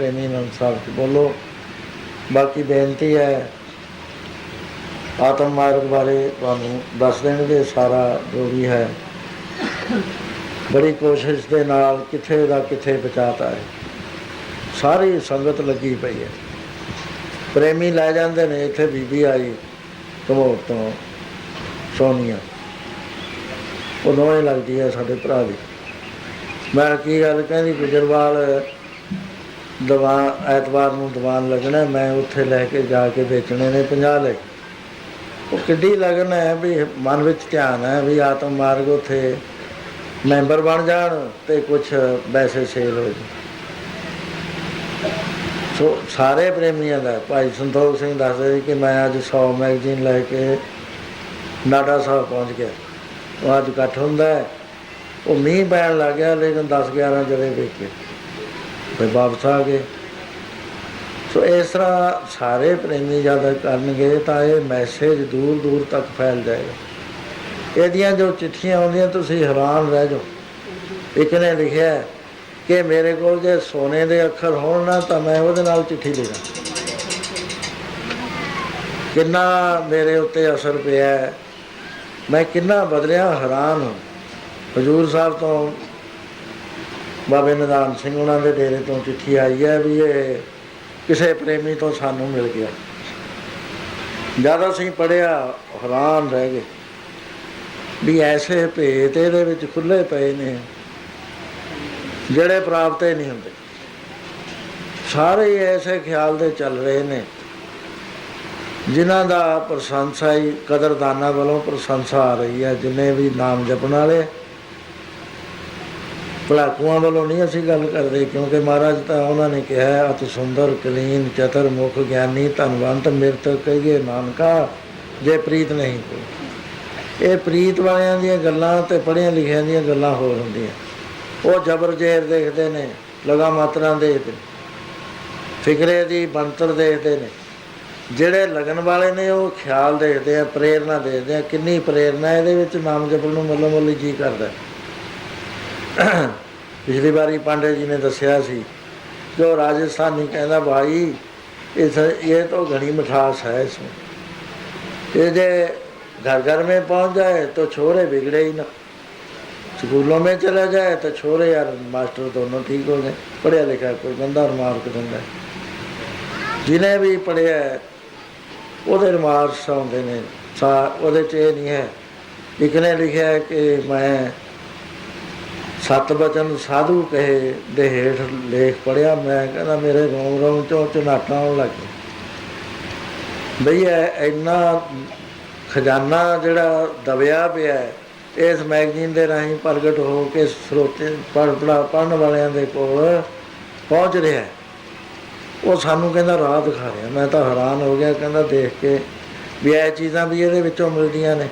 ਪ੍ਰੇਮੀ ਨੂੰ ਸਾਹਿਬ ਚ ਬੋਲੋ। ਬਾਕੀ ਬੇਨਤੀ ਹੈ, ਆਤਮ ਮਾਰਗ ਬਾਰੇ ਤੁਹਾਨੂੰ ਦੱਸ ਦੇਣਗੇ, ਸਾਰਾ ਜੋ ਵੀ ਹੈ। ਬੜੀ ਕੋਸ਼ਿਸ਼ ਦੇ ਨਾਲ ਕਿੱਥੇ ਦਾ ਕਿੱਥੇ ਪਹੁੰਚਾਤਾ ਹੈ। ਸਾਰੀ ਸੰਗਤ ਲੱਗੀ ਪਈ ਹੈ। ਪ੍ਰੇਮੀ ਲੈ ਜਾਂਦੇ ਨੇ, ਇੱਥੇ ਬੀਬੀ ਆਈ ਕਮੋਰ ਤੋਂ ਸੋਨੀਆ। ਉਹ ਦੋਵੇਂ ਲੱਗਦੀ ਹੈ ਸਾਡੇ ਭਰਾ ਦੀ। ਮੈਂ ਕੀ ਗੱਲ ਕਹਿੰਦੀ, ਗੁਜਰਵਾਲ ਦਵਾ ਐਤਵਾਰ ਨੂੰ ਦੀਵਾਨ ਲੱਗਣਾ ਮੈਂ ਉੱਥੇ ਲੈ ਕੇ ਜਾ ਕੇ ਵੇਚਣੇ ਨੇ 50 ਲੈ ਉਹ ਕਿੱਡੀ ਲਗਨ ਹੈ ਵੀ ਮਨ ਵਿੱਚ ਧਿਆਨ ਹੈ ਵੀ ਆਤਮ ਮਾਰਗ ਉੱਥੇ ਮੈਂਬਰ ਬਣ ਜਾਣ ਤੇ ਕੁਝ ਪੈਸੇ ਸੇਲ ਹੋ ਜਾਣ। ਸੋ ਸਾਰੇ ਪ੍ਰੇਮੀਆਂ ਦਾ, ਭਾਈ ਸੰਤੋਖ ਸਿੰਘ ਦੱਸਦੇ ਸੀ ਕਿ ਮੈਂ ਅੱਜ 100 ਮੈਗਜ਼ੀਨ ਲੈ ਕੇ ਨਾਡਾ ਸਾਹਿਬ ਪਹੁੰਚ ਗਿਆ। ਉਹ ਅੱਜ ਇਕੱਠ ਹੁੰਦਾ ਹੈ। ਉਹ ਮੀਂਹ ਪੈਣ ਲੱਗ ਗਿਆ, ਲੇਕਿਨ 10 11 ਜਣੇ ਵੇਖੇ ਫਿਰ ਵਾਪਸ ਆ ਗਏ। ਸੋ ਇਸ ਤਰ੍ਹਾਂ ਸਾਰੇ ਪ੍ਰੇਮੀ ਜਦ ਕਰਨਗੇ ਤਾਂ ਇਹ ਮੈਸੇਜ ਦੂਰ ਦੂਰ ਤੱਕ ਫੈਲ ਜਾਏਗਾ। ਇਹਦੀਆਂ ਜੋ ਚਿੱਠੀਆਂ ਆਉਂਦੀਆਂ, ਤੁਸੀਂ ਹੈਰਾਨ ਰਹਿ ਜਾਓ। ਇੱਕ ਨੇ ਲਿਖਿਆ ਕਿ ਮੇਰੇ ਕੋਲ ਜੇ ਸੋਨੇ ਦੇ ਅੱਖਰ ਹੋਣ ਨਾ, ਤਾਂ ਮੈਂ ਉਹਦੇ ਨਾਲ ਚਿੱਠੀ ਲਿਖਾਂ। ਕਿੰਨਾ ਮੇਰੇ ਉੱਤੇ ਅਸਰ ਪਿਆ ਮੈਂ ਕਿੰਨਾ ਬਦਲਿਆ, ਹੈਰਾਨ ਹਾਂ। ਹਜੂਰ ਸਾਹਿਬ ਤੋਂ ਬਾਬੇ ਨਿਧਾਨ ਸਿੰਘ ਉਹਨਾਂ ਦੇ ਡੇਰੇ ਤੋਂ ਚਿੱਠੀ ਆਈ ਹੈ ਵੀ ਇਹ ਕਿਸੇ ਪ੍ਰੇਮੀ ਤੋਂ ਸਾਨੂੰ ਮਿਲ ਗਿਆ। ਜਦ ਅਸੀਂ ਪੜਿਆ ਹੈਰਾਨ ਰਹਿ ਗਏ ਵੀ ਐਸੇ ਭੇਤ ਇਹਦੇ ਵਿੱਚ ਖੁੱਲੇ ਪਏ ਨੇ, ਜਿਹੜੇ ਪ੍ਰਾਪਤ ਹੀ ਨਹੀਂ ਹੁੰਦੇ। ਸਾਰੇ ਐਸੇ ਖਿਆਲ ਦੇ ਚੱਲ ਰਹੇ ਨੇ, ਜਿਨ੍ਹਾਂ ਦਾ ਪ੍ਰਸ਼ੰਸਾ ਹੀ ਕਦਰਦਾਨਾਂ ਵੱਲੋਂ ਪ੍ਰਸ਼ੰਸਾ ਆ ਰਹੀ ਹੈ, ਜਿੰਨੇ ਵੀ ਨਾਮ ਜਪਣ ਵਾਲੇ ਭਲਾਕੂਆਂ ਵੱਲੋਂ ਨਹੀਂ ਅਸੀਂ ਗੱਲ ਕਰਦੇ ਕਿਉਂਕਿ ਮਹਾਰਾਜ ਤਾਂ ਉਹਨਾਂ ਨੇ ਕਿਹਾ ਹੈ, ਅਤ ਸੁੰਦਰ ਕਲੀਨ ਚਤਰ ਮੁਖ ਗਿਆਨੀ ਧਨਵੰਤ ਮਿਰਤ ਕਹੀਏ ਨਾਨਕਾ ਜੇ ਪ੍ਰੀਤ ਨਹੀਂ ਕੋਈ। ਇਹ ਪ੍ਰੀਤ ਵਾਲਿਆਂ ਦੀਆਂ ਗੱਲਾਂ ਤੇ ਪੜ੍ਹਿਆਂ ਲਿਖਿਆਂ ਦੀਆਂ ਗੱਲਾਂ ਹੋਰ ਹੁੰਦੀਆਂ। ਉਹ ਜ਼ਬਰ ਜ਼ੇਰ ਦੇਖਦੇ ਨੇ ਲਗਾ ਮਾਤਰਾ ਦੇਖਦੇ ਫਿਕਰੇ ਦੀ ਬੰਤਰ ਦੇਖਦੇ ਨੇ। ਜਿਹੜੇ ਲਗਨ ਵਾਲੇ ਨੇ ਉਹ ਖਿਆਲ ਦੇਖਦੇ ਆ ਪ੍ਰੇਰਣਾ ਦੇਖਦੇ ਆ। ਕਿੰਨੀ ਪ੍ਰੇਰਣਾ ਇਹਦੇ ਵਿੱਚ ਨਾਮ ਜਪਣ ਨੂੰ ਮੱਲੋ ਮੱਲੀ ਜੀ ਕਰਦਾ। ਪਿਛਲੀ ਵਾਰੀ ਪਾਂਡੇ ਜੀ ਨੇ ਦੱਸਿਆ ਸੀ ਕਿ ਉਹ ਰਾਜਸਥਾਨੀ ਕਹਿੰਦਾ ਭਾਈ ਇਸ ਇਹ ਤਾਂ घनी मिठास है इसमें ये जे घर घर में पहुंच जाए तो छोरे बिगड़े ही ना स्कूलों में चला जाए तो छोरे यार मास्टर दोनों ठीक हो गए पढ़िया लिखा कोई बंदा मार्क ਦਿੰਦਾ ਜਿਹਨੇ ਵੀ ਪੜਿਆ ਹੈ, ਉਹਦੇ ਰਿਮਾਰਕਸ ਆਉਂਦੇ ਨੇ ਸਾ ਉਹਦੇ ਚ ਇਹ ਨਹੀਂ ਹੈ ਇੱਕ ਨੇ ਲਿਖਿਆ ਹੈ ਕਿ ਮੈਂ ਸਤ ਬਚਨ ਸਾਧੂ ਕਹੇ, ਦੇ ਹੇਠ ਲੇਖ ਪੜਿਆ ਮੈਂ ਕਹਿੰਦਾ, ਮੇਰੇ ਰੋਮ ਰੋਮ ਚੋਂ ਝਨਾਟਾਂ ਆਉਣ ਲੱਗ ਗਏ ਬਈ ਇਹ ਇੰਨਾ ਖਜ਼ਾਨਾ ਜਿਹੜਾ ਦਬਿਆ ਪਿਆ ਹੈ, ਇਸ ਮੈਗਜ਼ੀਨ ਦੇ ਰਾਹੀਂ ਪ੍ਰਗਟ ਹੋ ਕੇ ਸਰੋਤੇ ਪੜ੍ਹ, ਪੜ੍ਹਾ- ਪੜ੍ਹਨ ਵਾਲਿਆਂ ਦੇ ਕੋਲ ਪਹੁੰਚ ਰਿਹਾ ਹੈ। ਉਹ ਸਾਨੂੰ ਕਹਿੰਦਾ, ਰਾਹ ਦਿਖਾ ਰਿਹਾ। ਮੈਂ ਤਾਂ ਹੈਰਾਨ ਹੋ ਗਿਆ, ਕਹਿੰਦਾ, ਦੇਖ ਕੇ ਵੀ ਇਹ ਚੀਜ਼ਾਂ ਵੀ ਇਹਦੇ ਵਿੱਚੋਂ ਮਿਲਦੀਆਂ ਨੇ।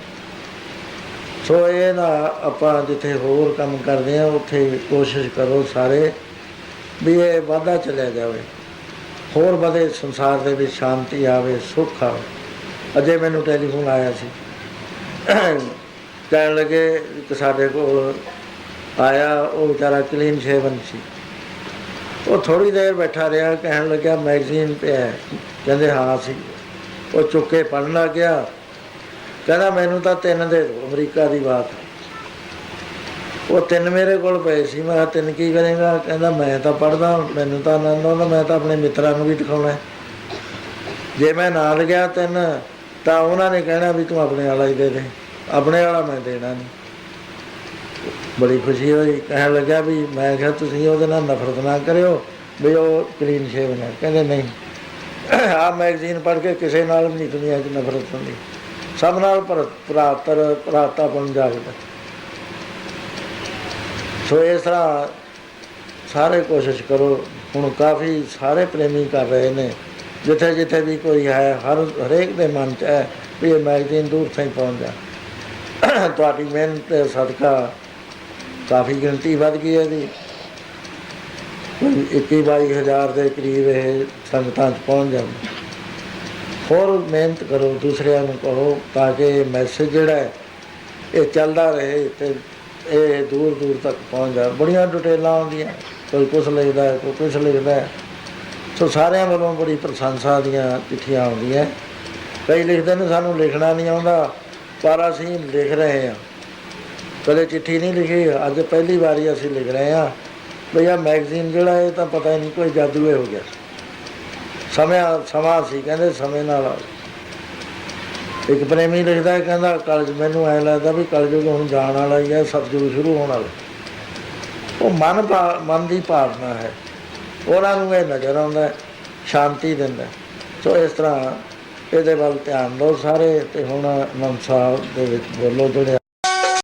ਸੋ ਇਹ ਨਾ ਆਪਾਂ ਜਿੱਥੇ ਹੋਰ ਕੰਮ ਕਰਦੇ ਆ ਉੱਥੇ ਕੋਸ਼ਿਸ਼ ਕਰੋ ਸਾਰੇ ਵੀ ਇਹ ਵਾਧਾ ਚਲਿਆ ਜਾਵੇ। ਹੋਰ ਵਧੇ ਸੰਸਾਰ ਦੇ ਵਿੱਚ ਸ਼ਾਂਤੀ ਆਵੇ, ਸੁੱਖ ਆਵੇ। ਅਜੇ ਮੈਨੂੰ ਟੈਲੀਫੋਨ ਆਇਆ ਸੀ। ਕਹਿਣ ਲੱਗੇ ਕਿ ਸਾਡੇ ਕੋਲ ਆਇਆ, ਉਹ ਵਿਚਾਰਾ ਕਲੀਨ ਸ਼ੇਵਨ ਸੀ। ਉਹ ਥੋੜੀ ਦੇਰ ਬੈਠਾ ਰਿਹਾ, ਕਹਿਣ ਲੱਗਾ ਮੈਗਜ਼ੀਨ ਪਿਆ ਕਹਿੰਦੇ, ਹਾਂ ਸੀ ਉਹ ਚੁੱਕ ਕੇ ਪੜਨ ਲੱਗ ਗਿਆ। ਕਹਿੰਦਾ ਮੈਨੂੰ ਤਾਂ ਤਿੰਨ ਦੇ ਦਿਓ, ਅਮਰੀਕਾ ਦੀ ਬਾਤ ਉਹ ਤਿੰਨ ਮੇਰੇ ਕੋਲ ਪਏ ਸੀ, ਮੈਂ ਤਿੰਨ ਕੀ ਕਰੇਗਾ? ਕਹਿੰਦਾ ਮੈਂ ਤਾਂ ਪੜਦਾ ਮੈਨੂੰ ਤਾਂ ਆਨੰਦ ਆਉਂਦਾ, ਮੈਂ ਤਾਂ ਆਪਣੇ ਮਿੱਤਰਾਂ ਨੂੰ ਵੀ ਦਿਖਾਉਣਾ। ਜੇ ਮੈਂ ਨਾਲ ਗਿਆ ਤਿੰਨ, ਤਾਂ ਉਹਨਾਂ ਨੇ ਕਹਿਣਾ ਵੀ ਤੂੰ ਆਪਣੇ ਵਾਲਾ ਹੀ ਦੇ ਦੇ, ਆਪਣੇ ਵਾਲਾ ਮੈਂ ਦੇਣਾ ਨਹੀਂ। ਬੜੀ ਖੁਸ਼ੀ ਹੋਈ, ਕਹਿਣ ਲੱਗਾ ਵੀ ਮੈਂ ਕਿਹਾ ਤੁਸੀਂ ਉਹਦੇ ਨਾਲ ਨਫ਼ਰਤ ਨਾ ਕਰਿਓ, ਵੀ ਉਹ ਕਲੀਨ ਸ਼ੇਵ ਹੈ ਕਹਿੰਦੇ ਨਹੀਂ। ਆ ਮੈਗਜ਼ੀਨ ਪੜ੍ਹ ਕੇ ਕਿਸੇ ਨਾਲ ਵੀ ਨਹੀਂ ਦੁਨੀਆ 'ਚ ਨਫ਼ਰਤ ਹੁੰਦੀ। ਸਭ ਨਾਲ ਪਰ ਭਰਾਤਰ ਭਰਾਤਾਪਨ ਜਾਵੇਗਾ ਸੋ ਇਸ ਤਰ੍ਹਾਂ ਸਾਰੇ ਕੋਸ਼ਿਸ਼ ਕਰੋ, ਹੁਣ ਕਾਫੀ ਸਾਰੇ ਪ੍ਰੇਮੀ ਕਰ ਰਹੇ ਨੇ। ਜਿੱਥੇ ਜਿੱਥੇ ਵੀ ਕੋਈ ਹੈ, ਹਰ ਹਰੇਕ ਦੇ ਮਨ 'ਚ ਹੈ ਵੀ ਇਹ ਮੈਗਜ਼ੀਨ ਦੂਰ ਤਾਈਂ ਪਹੁੰਚ ਜਾ ਤੁਹਾਡੀ ਮਿਹਨਤ ਤੇ ਸਦਕਾ ਕਾਫੀ ਗਿਣਤੀ ਵੱਧ ਗਈ ਹੈ ਜੀ ਕੋਈ 21 22 ਹਜ਼ਾਰ ਦੇ ਕਰੀਬ ਇਹ ਸੰਗਤਾਂ 'ਚ ਪਹੁੰਚ ਜਾਂਦੀ ਹੋਰ ਮਿਹਨਤ ਕਰੋ, ਦੂਸਰਿਆਂ ਨੂੰ ਕਹੋ ਤਾਂ ਕਿ ਇਹ ਮੈਸੇਜ ਜਿਹੜਾ ਹੈ, ਇਹ ਚੱਲਦਾ ਰਹੇ ਤੇ ਇਹ ਦੂਰ ਦੂਰ ਤੱਕ ਪਹੁੰਚ ਜਾ ਬੜੀਆਂ ਡਿਟੇਲਾਂ ਆਉਂਦੀਆਂ, ਕੋਈ ਕੁਛ ਲਿਖਦਾ ਹੈ, ਕੋਈ ਕੁਛ ਲਿਖਦਾ ਹੈ। ਸੋ ਸਾਰਿਆਂ ਵੱਲੋਂ ਬੜੀ ਪ੍ਰਸ਼ੰਸਾ ਦੀਆਂ ਚਿੱਠੀਆਂ ਆਉਂਦੀਆਂ। ਕਈ ਲਿਖਦੇ ਨੇ, ਸਾਨੂੰ ਲਿਖਣਾ ਨਹੀਂ ਆਉਂਦਾ, ਪਰ ਅਸੀਂ ਲਿਖ ਰਹੇ ਹਾਂ। ਕਦੇ ਚਿੱਠੀ ਨਹੀਂ ਲਿਖੀ, ਅੱਜ ਪਹਿਲੀ ਵਾਰੀ ਅਸੀਂ ਲਿਖ ਰਹੇ ਹਾਂ। ਵੀ ਆਹ ਮੈਗਜ਼ੀਨ ਜਿਹੜਾ ਇਹ ਤਾਂ ਪਤਾ ਹੀ ਨਹੀਂ, ਕੋਈ ਜਾਦੂਏ ਹੋ ਗਿਆ ਸਮੇਂ ਸਮਾਂ ਸੀ ਕਹਿੰਦੇ ਸਮੇਂ ਨਾਲ ਇੱਕ ਪ੍ਰੇਮੀ ਲਿਖਦਾ ਹੈ, ਕਹਿੰਦਾ ਕਲਜ ਮੈਨੂੰ ਐ ਲੱਗਦਾ ਵੀ ਕਲਯੁਗ ਹੁਣ ਜਾਣ ਵਾਲਾ ਹੀ ਹੈ ਸਤਜੁਗ ਸ਼ੁਰੂ ਹੋਣ ਵਾਲਾ। ਉਹ ਮਨ ਭਾ- ਮਨ ਦੀ ਭਾਵਨਾ ਹੈ। ਉਹਨਾਂ ਨੂੰ ਇਹ ਨਜ਼ਰ ਆਉਂਦਾ ਸ਼ਾਂਤੀ ਦਿੰਦਾ ਸੋ ਇਸ ਤਰ੍ਹਾਂ ਇਹਦੇ ਵੱਲ ਧਿਆਨ ਦਿਓ ਸਾਰੇ ਤੇ ਹੁਣ ਅਨੰਦ ਸਾਹਿਬ ਦੇ ਵਿੱਚ ਬੋਲੋ ਜਿਹੜੇ